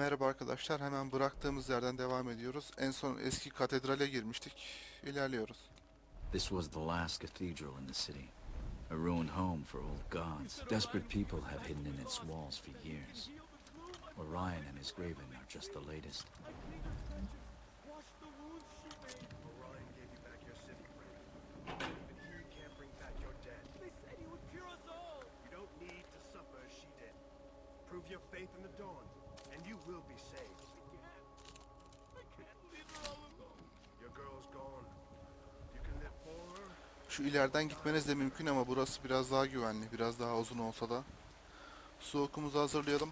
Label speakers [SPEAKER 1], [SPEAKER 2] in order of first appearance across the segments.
[SPEAKER 1] Merhaba arkadaşlar. Hemen bıraktığımız yerden devam ediyoruz. En son eski katedrale girmiştik. İlerliyoruz.
[SPEAKER 2] This was the last cathedral in the city. A ruined home for old gods. Desperate people have hidden in its walls for years. Orion and his graven are just the latest.
[SPEAKER 3] Orion gave you back your city, friend. Even he can't bring back your dead.
[SPEAKER 4] They said he would cure us all.
[SPEAKER 3] You don't need to suffer as she did. Prove your faith in the dawn, will be saved.
[SPEAKER 4] I can't. I can't leave her all alone.
[SPEAKER 3] Your girl's gone. You can live for her.
[SPEAKER 1] Şu ileriden gitmeniz de mümkün ama burası biraz daha güvenli. Biraz daha uzun olsa da. Su okumuzu hazırlayalım.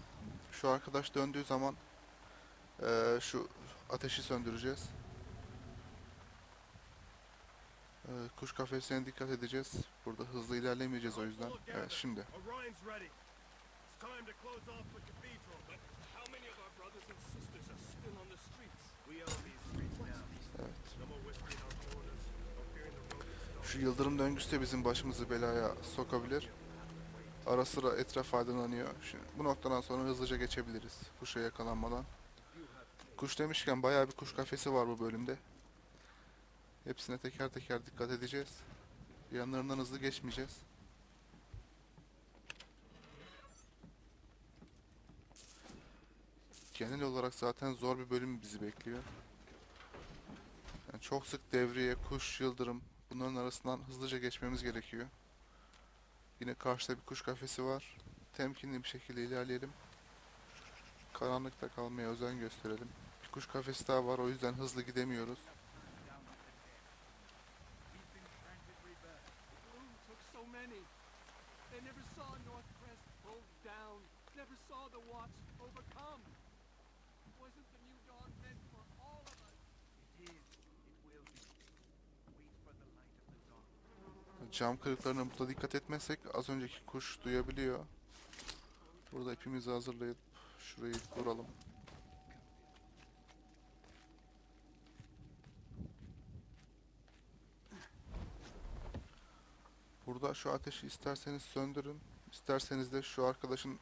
[SPEAKER 1] Şu arkadaş döndüğü zaman eee, şu ateşi söndüreceğiz. Eee, kuş kafesine dikkat edeceğiz. Burada hızlı ilerlemeyeceğiz o yüzden. Evet şimdi. Şu yıldırım döngüsü de bizim başımızı belaya sokabilir. Ara sıra etraf aydınlanıyor. Şimdi bu noktadan sonra hızlıca geçebiliriz. Kuşa yakalanmadan. Kuş demişken bayağı bir kuş kafesi var bu bölümde. Hepsine teker teker dikkat edeceğiz. Yanlarından hızlı geçmeyeceğiz. Genel olarak zaten zor bir bölüm bizi bekliyor. Yani çok sık devriye, kuş, yıldırım bunların arasından hızlıca geçmemiz gerekiyor. Yine karşıda bir kuş kafesi var. Temkinli bir şekilde ilerleyelim. Karanlıkta kalmaya özen gösterelim. Bir kuş kafesi daha var o yüzden hızlı gidemiyoruz.
[SPEAKER 4] Gloom took so many. They never saw North Crest pulled down. Never saw the Watch overcome. Wasn't the new dawn meant for all of us?
[SPEAKER 5] It is. It will be. Wait for the light of the dawn.
[SPEAKER 1] Cam kırıklarına burada dikkat etmezsek az önceki kuş duyabiliyor. Burada ipimizi hazırlayıp şurayı vuralım. Burada şu ateşi isterseniz söndürün. isterseniz de şu arkadaşın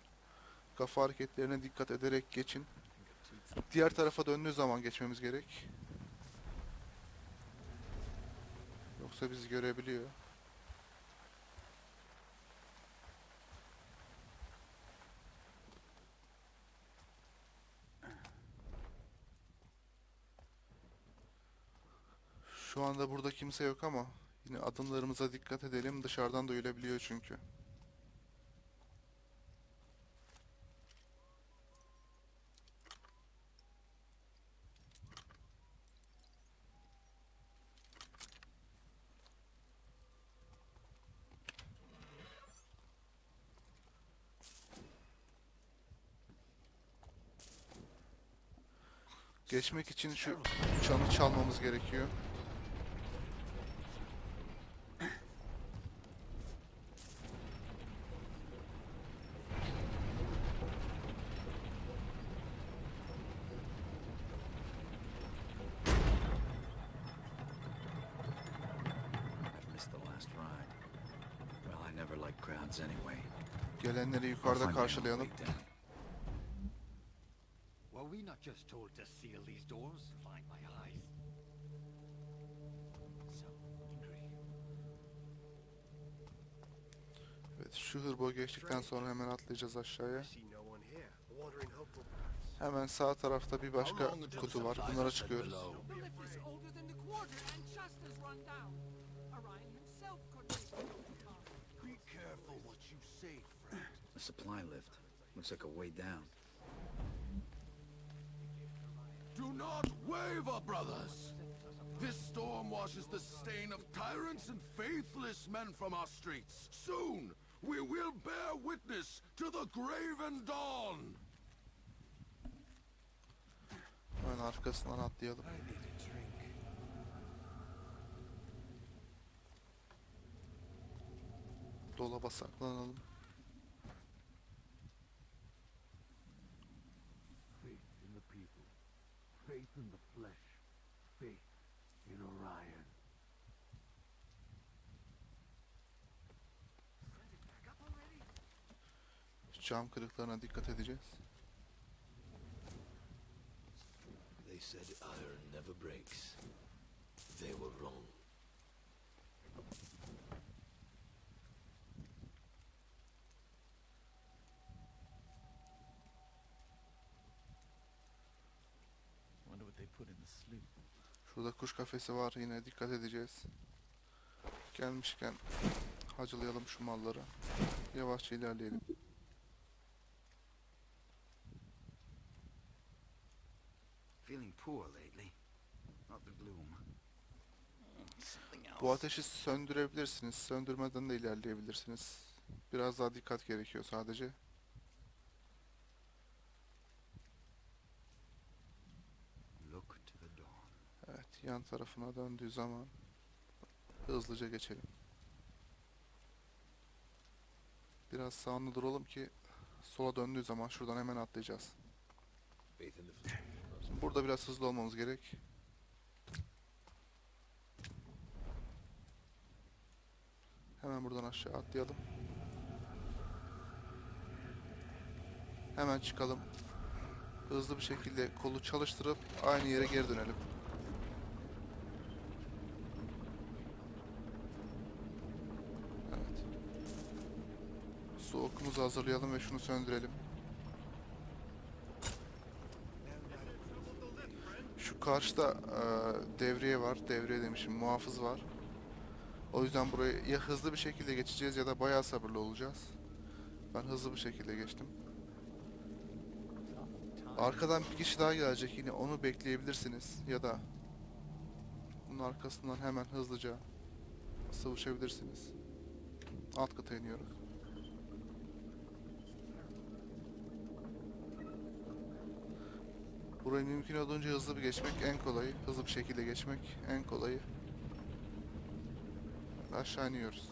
[SPEAKER 1] kafa hareketlerine dikkat ederek geçin. Diğer tarafa döndüğü zaman geçmemiz gerek. Yoksa bizi görebiliyor. Şu anda burada kimse yok ama yine adımlarımıza dikkat edelim. Dışarıdan duyulabiliyor çünkü. Geçmek için şu çanı çalmamız gerekiyor.
[SPEAKER 2] I've missed the last ride. Well, I never liked crowds anyway.
[SPEAKER 1] Gelenleri yukarıda karşılayalım.
[SPEAKER 2] way down.
[SPEAKER 5] Were we not just told to seal these doors? Find my eyes. So hungry.
[SPEAKER 1] Evet, şu hırbo geçtikten sonra hemen atlayacağız aşağıya.
[SPEAKER 3] I see no one here. A wandering hopeful perhaps.
[SPEAKER 1] Hemen sağ tarafta bir başka kutu var. Bunlara çıkıyoruz.
[SPEAKER 5] What you say, friend.
[SPEAKER 2] The supply lift. Looks like a way down.
[SPEAKER 6] Do not waver, brothers! This storm washes the stain of tyrants and faithless men from our streets. Soon, we will bear witness to the graven dawn!
[SPEAKER 1] Hemen arkasından atlayalım.
[SPEAKER 5] I need a drink.
[SPEAKER 1] Dolaba saklanalım.
[SPEAKER 6] Faith in the flesh. Faith in Orion.
[SPEAKER 1] Cam kırıklarına dikkat edeceğiz.
[SPEAKER 7] said iron never breaks. They were wrong.
[SPEAKER 8] Wonder what they put in the sloop.
[SPEAKER 1] Şurada kuş kafesi var yine dikkat edeceğiz. Gelmişken hacılayalım şu malları. Yavaşça ilerleyelim.
[SPEAKER 2] Feeling poor lately. Not the gloom. Something else.
[SPEAKER 1] Bu ateşi söndürebilirsiniz. Söndürmeden de ilerleyebilirsiniz. Biraz daha dikkat gerekiyor sadece.
[SPEAKER 2] Look to the dawn.
[SPEAKER 1] Evet, yan tarafına döndüğü zaman hızlıca geçelim. Biraz sağında duralım ki sola döndüğü zaman şuradan hemen atlayacağız. Burada biraz hızlı olmamız gerek. Hemen buradan aşağı atlayalım. Hemen çıkalım. Hızlı bir şekilde kolu çalıştırıp aynı yere geri dönelim. Evet. Su okumuzu hazırlayalım ve şunu söndürelim. Şu karşıda e, devriye var. Devriye demişim. Muhafız var. O yüzden burayı ya hızlı bir şekilde geçeceğiz ya da bayağı sabırlı olacağız. Ben hızlı bir şekilde geçtim. Arkadan bir kişi daha gelecek yine onu bekleyebilirsiniz ya da bunun arkasından hemen hızlıca sıvışabilirsiniz. Alt kata iniyoruz. Burayı mümkün olduğunca hızlı bir geçmek en kolayı. Hızlı bir şekilde geçmek en kolayı. Aşağı iniyoruz.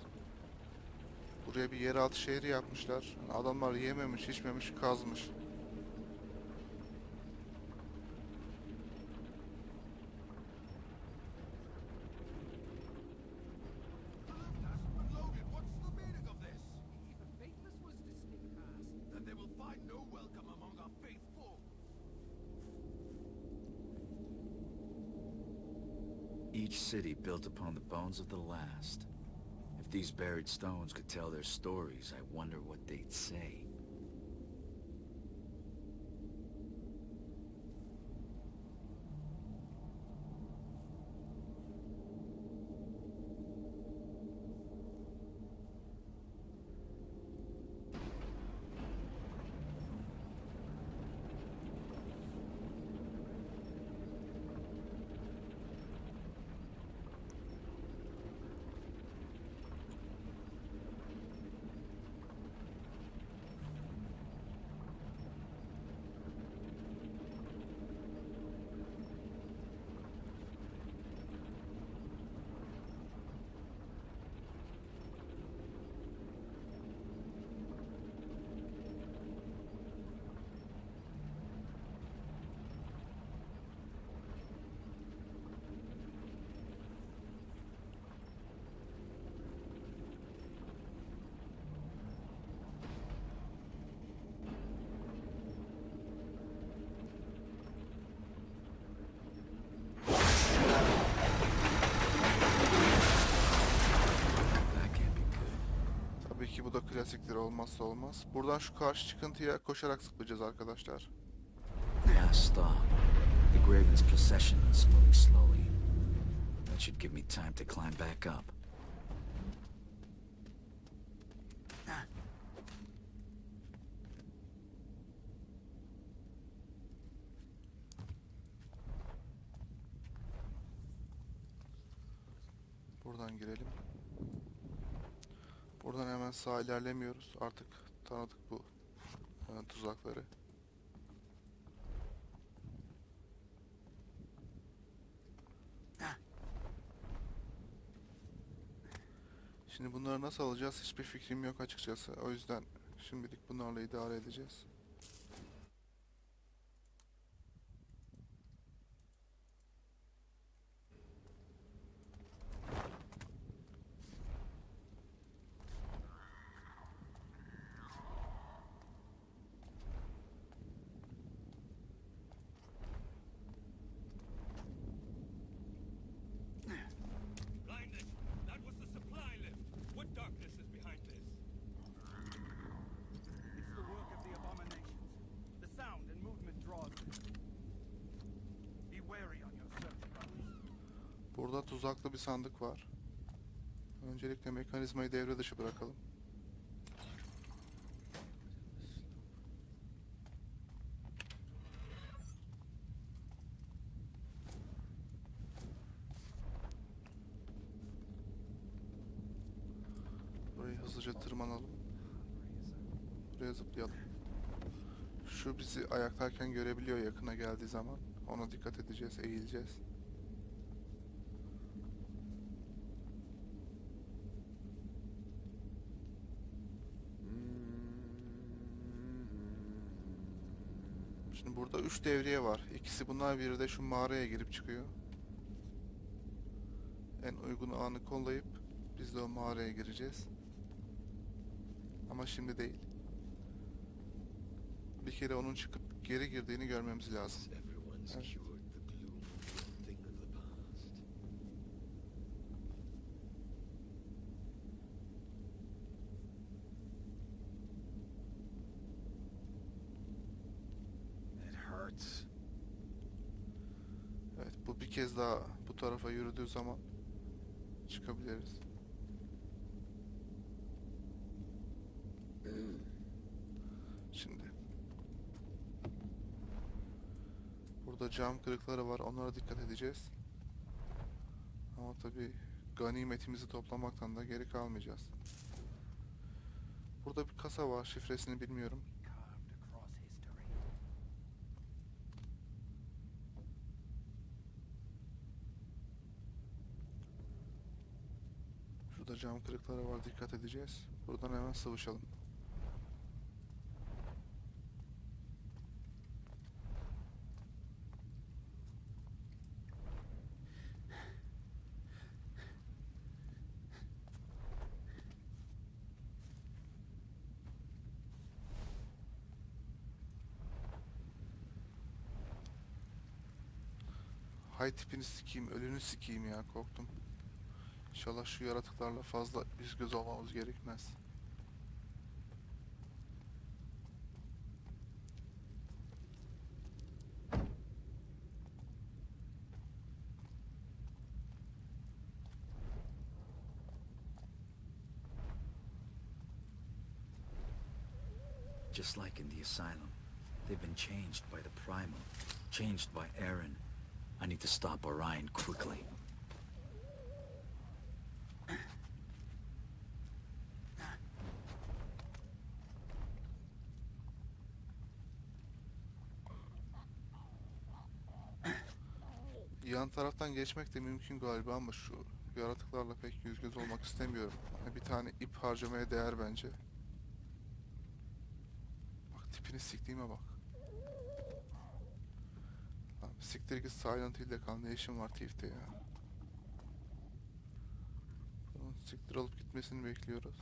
[SPEAKER 1] Buraya bir yeraltı şehri yapmışlar. Adamlar yememiş, içmemiş, kazmış.
[SPEAKER 2] Each city built upon the bones of the last. If these buried stones could tell their stories, I wonder what they'd say.
[SPEAKER 1] Bu da klasiktir olmazsa olmaz. Buradan şu karşı çıkıntıya koşarak zıplayacağız arkadaşlar.
[SPEAKER 2] Stop. The Graven's procession is moving slowly. That should give me time to climb back up.
[SPEAKER 1] Buradan girelim. Buradan hemen sağ ilerlemiyoruz. Artık tanıdık bu e, tuzakları. Şimdi bunları nasıl alacağız hiçbir fikrim yok açıkçası. O yüzden şimdilik bunlarla idare edeceğiz. Burada tuzaklı bir sandık var. Öncelikle mekanizmayı devre dışı bırakalım. Burayı hızlıca tırmanalım. Buraya zıplayalım. Şu bizi ayaktayken görebiliyor yakına geldiği zaman. Ona dikkat edeceğiz, eğileceğiz. Şimdi burada üç devriye var. İkisi bunlar biri de şu mağaraya girip çıkıyor. En uygun anı kollayıp biz de o mağaraya gireceğiz. Ama şimdi değil. Bir kere onun çıkıp geri girdiğini görmemiz lazım. Evet.
[SPEAKER 7] cured the gloom, a thing of the past.
[SPEAKER 8] It hurts.
[SPEAKER 1] Evet bu bir kez daha bu tarafa yürüdüğü zaman çıkabiliriz. Şimdi. Burada cam kırıkları var. Onlara dikkat edeceğiz. Ama tabi ganimetimizi toplamaktan da geri kalmayacağız. Burada bir kasa var. Şifresini bilmiyorum.
[SPEAKER 5] Carved across history.
[SPEAKER 1] Şurada cam kırıkları var. Dikkat edeceğiz. Buradan hemen sıvışalım. Hay tipini sikeyim, ölünü sikeyim ya korktum. İnşallah şu yaratıklarla fazla yüz göz olmamız gerekmez.
[SPEAKER 2] Just like in the asylum, they've been changed by the Primal, changed by Aaron. I need to stop Orion quickly.
[SPEAKER 1] Geçmek de mümkün galiba ama şu yaratıklarla pek yüz göz olmak istemiyorum. Bir tane ip harcamaya değer bence. Bak tipini siktiğime bak. Lan siktir git Silent Hill'de kal ne işin var Thief'te ya. Bunun siktir alıp gitmesini bekliyoruz.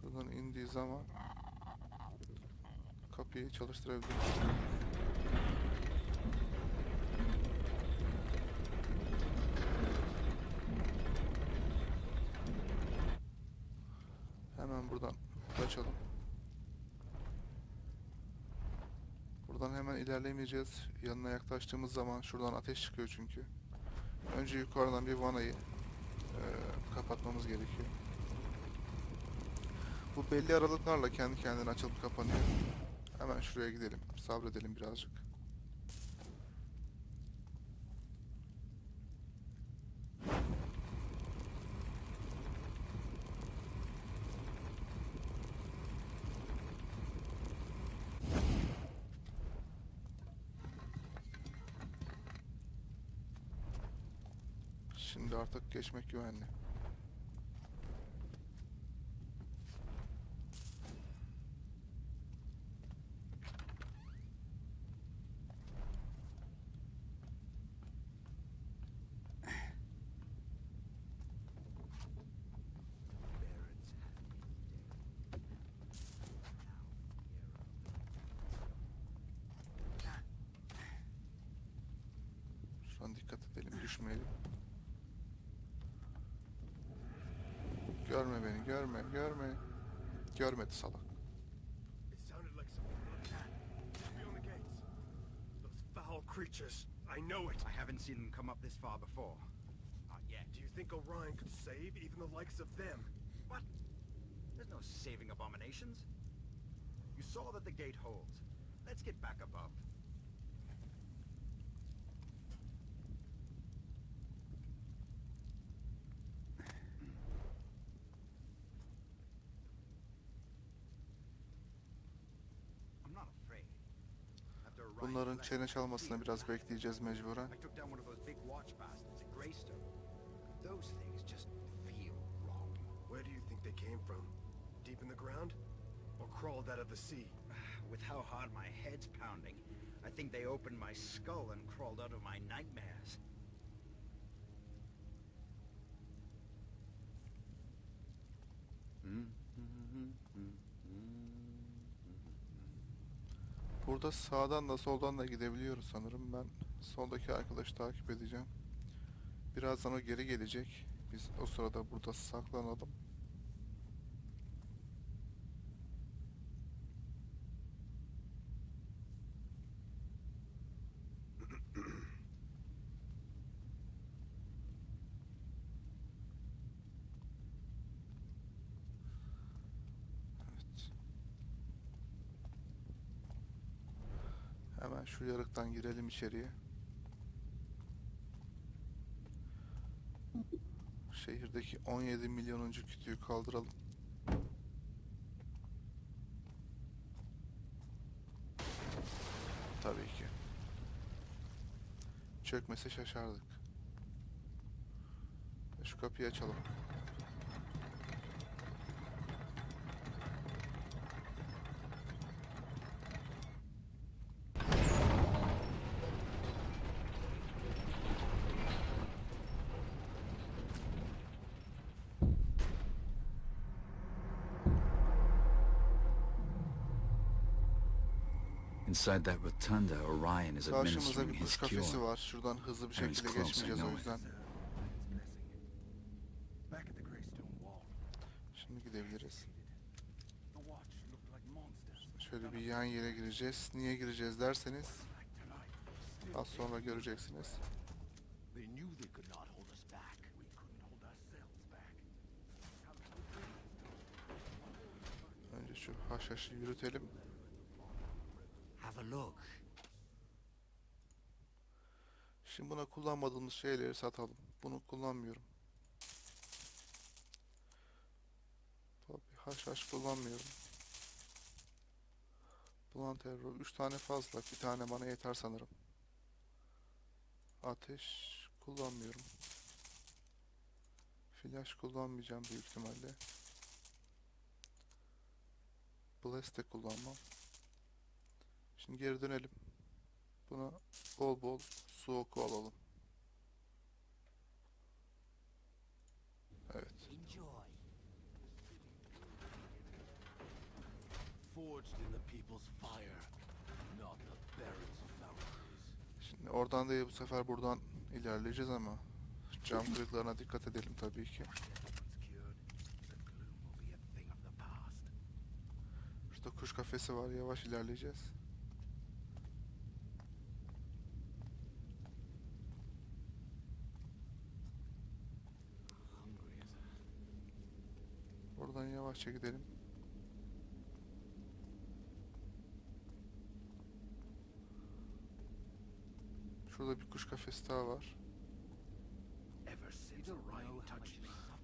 [SPEAKER 1] Şuradan indiği zaman kapıyı çalıştırabiliriz. Hemen buradan açalım. Buradan hemen ilerlemeyeceğiz. Yanına yaklaştığımız zaman şuradan ateş çıkıyor çünkü. Önce yukarıdan bir vanayı eee, kapatmamız gerekiyor. Bu belli aralıklarla kendi kendine açılıp kapanıyor. Hemen şuraya gidelim. Sabredelim birazcık. Şimdi artık geçmek güvenli. Düşmeyelim. Görme beni, görme, görme. Görmedi salak.
[SPEAKER 3] It sounded like some Hull creatures. I know it.
[SPEAKER 5] I haven't seen them come up this far before. Not yet.
[SPEAKER 3] Do you think Orion could save even the likes of them?
[SPEAKER 5] What? There's no saving abominations. You saw that the gate holds. Let's get back above. I'm not afraid. After Orion's
[SPEAKER 1] Bunların çene çalmasını biraz bekleyeceğiz mecburen.
[SPEAKER 5] I took down one of those big watch bastards at Greystone. Those things just feel wrong.
[SPEAKER 3] Where do you think they came from? Deep in the ground? Or crawled out of the sea?
[SPEAKER 5] With how hard my head's pounding, I think they opened my skull and crawled out of my nightmares. Hmm?
[SPEAKER 1] Burada sağdan da soldan da gidebiliyoruz sanırım. Ben soldaki arkadaşı takip edeceğim. Birazdan o geri gelecek. Biz o sırada burada saklanalım. Şu yarıktan girelim içeriye. Şehirdeki 17 milyonuncu kütüğü kaldıralım. Tabii ki. Çökmese şaşardık. Şu kapıyı açalım.
[SPEAKER 2] Inside that rotunda, Orion is
[SPEAKER 1] Karşımızda
[SPEAKER 2] administering
[SPEAKER 1] bir
[SPEAKER 2] his
[SPEAKER 1] kuş kafesi
[SPEAKER 2] cure.
[SPEAKER 1] var. Şuradan hızlı bir şekilde
[SPEAKER 2] close, I
[SPEAKER 1] geçmeyeceğiz o
[SPEAKER 2] know it.
[SPEAKER 1] yüzden.
[SPEAKER 3] It's messing. Back at the Greystone Wall.
[SPEAKER 1] Şimdi gidebiliriz. Şöyle bir yan yere gireceğiz. Niye gireceğiz derseniz az sonra göreceksiniz.
[SPEAKER 6] They knew they could not hold us back.
[SPEAKER 3] we couldn't hold ourselves back.
[SPEAKER 1] Önce şu haşhaşı yürütelim.
[SPEAKER 5] A look.
[SPEAKER 1] Şimdi buna kullanmadığımız şeyleri satalım. Bunu kullanmıyorum. Tabii haşhaş kullanmıyorum. Blunt arrow 3 tane fazla. Bir tane bana yeter sanırım. Ateş kullanmıyorum. Flash kullanmayacağım büyük ihtimalle. Blast de kullanmam. Şimdi geri dönelim. Buna bol bol su oku alalım. Evet. Şimdi oradan değil bu sefer buradan ilerleyeceğiz ama cam kırıklarına dikkat edelim tabii ki. Şurada kuş kafesi var. Yavaş ilerleyeceğiz.
[SPEAKER 3] A
[SPEAKER 1] Oradan yavaşça gidelim. Şurada bir kuş kafesi daha var.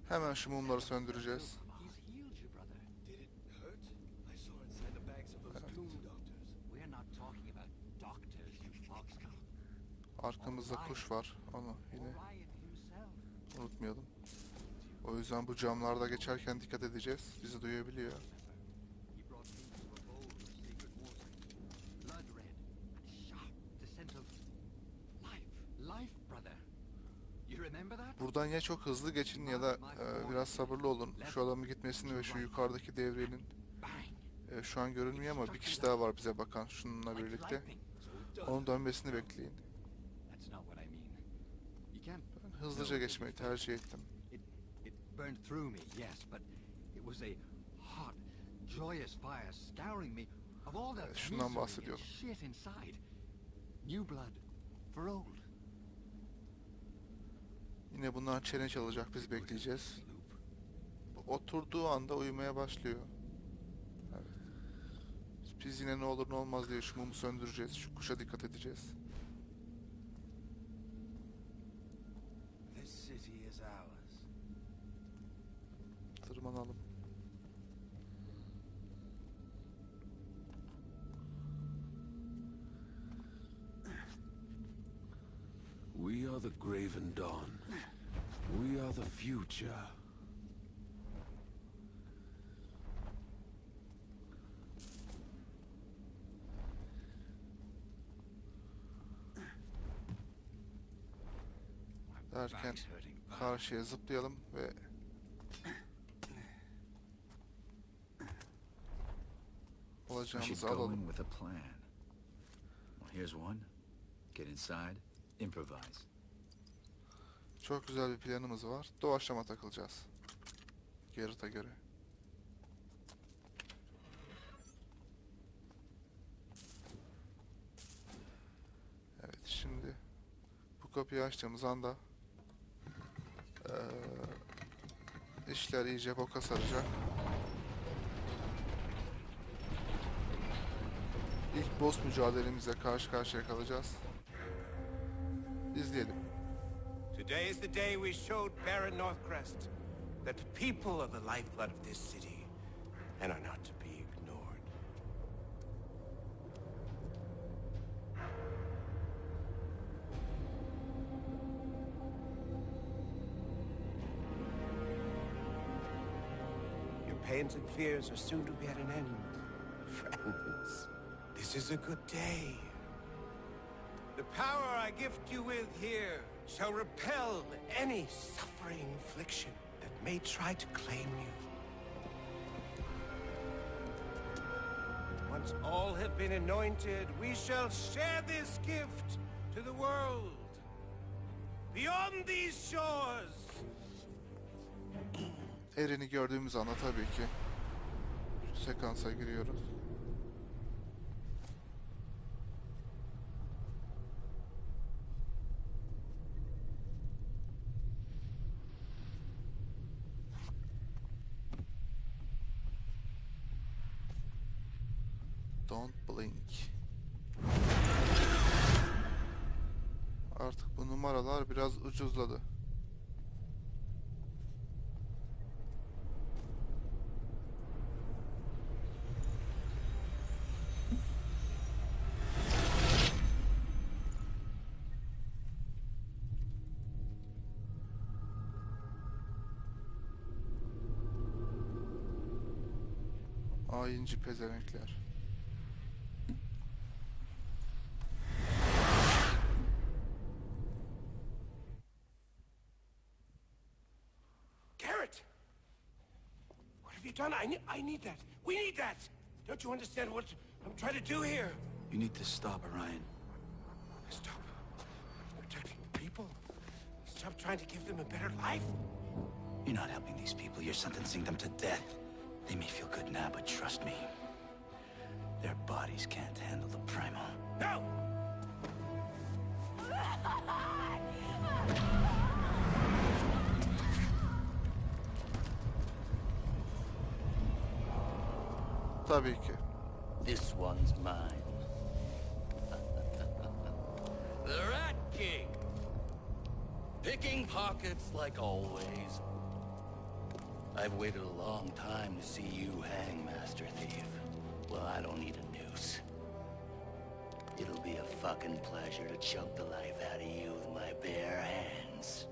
[SPEAKER 1] Hemen şu mumları söndüreceğiz. Arkamızda kuş var. Onu yine unutmayalım. O yüzden bu camlarda geçerken dikkat edeceğiz. Bizi duyabiliyor. Buradan ya çok hızlı geçin ya da e, biraz sabırlı olun. Şu adamın gitmesini ve şu yukarıdaki devrenin e, şu an görünmüyor ama bir kişi daha var bize bakan şununla birlikte. Onun dönmesini bekleyin. Ben hızlıca geçmeyi tercih ettim.
[SPEAKER 5] Burned through me, yes, but it was a hot, joyous fire scouring me of all the
[SPEAKER 1] şundan
[SPEAKER 5] misery and
[SPEAKER 1] bahsediyorum.
[SPEAKER 5] shit inside. New blood for old.
[SPEAKER 1] Yine bundan challenge alacak biz bekleyeceğiz. Oturduğu anda uyumaya başlıyor. Evet. Biz yine ne olur ne olmaz diye şu mumu söndüreceğiz. Şu kuşa dikkat edeceğiz.
[SPEAKER 6] Are the Graven Dawn. We are the future.
[SPEAKER 1] Derken
[SPEAKER 7] Back's hurting. bad.
[SPEAKER 1] karşıya zıplayalım ve
[SPEAKER 2] We should
[SPEAKER 1] alacağımızı
[SPEAKER 2] go
[SPEAKER 1] alalım.
[SPEAKER 2] in with a plan. Well, here's one. Get inside, improvise.
[SPEAKER 1] Çok güzel bir planımız var. Doğaçlama takılacağız. Garrett'a göre. Evet şimdi bu kapıyı açtığımız anda eee, işler iyice boka saracak. İlk boss mücadelemize karşı karşıya kalacağız. İzleyelim.
[SPEAKER 9] Today is the day we showed Baron Northcrest that the people are the lifeblood of this city and are not to be ignored. Your pains and fears are soon to be at an end. Friends, this is a good day. The power I gift you with here shall repel any suffering affliction that may try to claim you. Once all have been anointed, we shall share this gift to the world. Beyond these shores,
[SPEAKER 1] Eren'i gördüğümüz anda tabii ki sekansa giriyoruz. Don't blink. Numaralar biraz ucuzladı. Hainci pezevenkler.
[SPEAKER 9] What have you done? I need, I need that. We need that. Don't you understand what I'm trying to do here?
[SPEAKER 2] You need to stop, Orion.
[SPEAKER 9] Stop protecting the people. Stop trying to give them a better life.
[SPEAKER 2] You're not helping these people, you're sentencing them to death. They may feel good now, but trust me, their bodies can't handle the primal.
[SPEAKER 9] No!
[SPEAKER 1] Tabii ki.
[SPEAKER 10] This one's mine. the Rat King. Picking pockets like always. I've waited a long time to see you hang, Master Thief. Well, I don't need a noose. It'll be a fucking pleasure to choke the life out of you with my bare hands.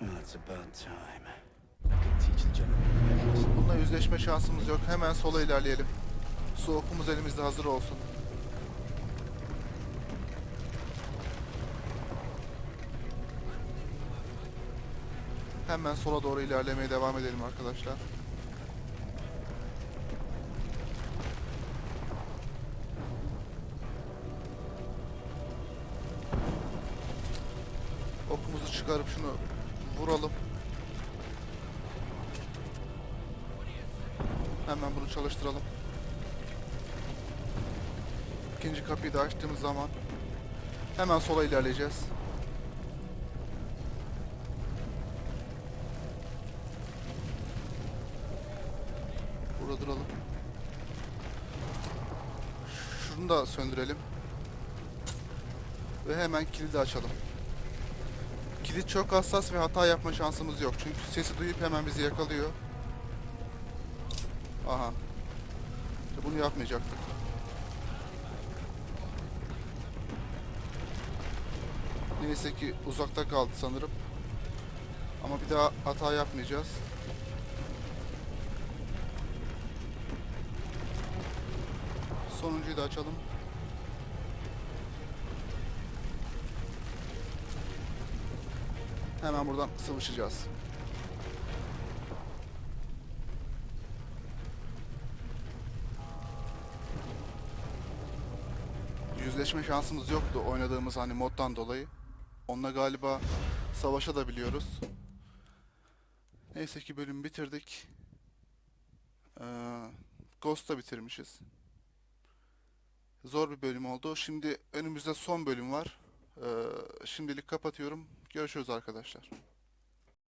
[SPEAKER 2] Well, it's about time. I can teach the gentleman.
[SPEAKER 1] Bununla yüzleşme şansımız yok. Hemen sola ilerleyelim. Su okumuz elimizde hazır olsun. Hemen sola doğru ilerlemeye devam edelim arkadaşlar. Okumuzu çıkarıp şunu vuralım. Hemen bunu çalıştıralım. İkinci kapıyı da açtığımız zaman Hemen sola ilerleyeceğiz. Burada duralım. Şunu da söndürelim. Ve hemen kilidi açalım. Kilit çok hassas ve hata yapma şansımız yok. Çünkü sesi duyup hemen bizi yakalıyor. Aha. Bunu yapmayacaktık. Neyse ki uzakta kaldı sanırım. Ama bir daha hata yapmayacağız. Sonuncuyu da açalım. Hemen buradan sıvışacağız. Yüzleşme şansımız yoktu oynadığımız hani moddan dolayı. Onunla galiba savaşabiliyoruz. Neyse ki bölümü bitirdik. Ee, Ghost'ta bitirmişiz. Zor bir bölüm oldu. Şimdi önümüzde son bölüm var. Ee, şimdilik kapatıyorum. Görüşürüz arkadaşlar.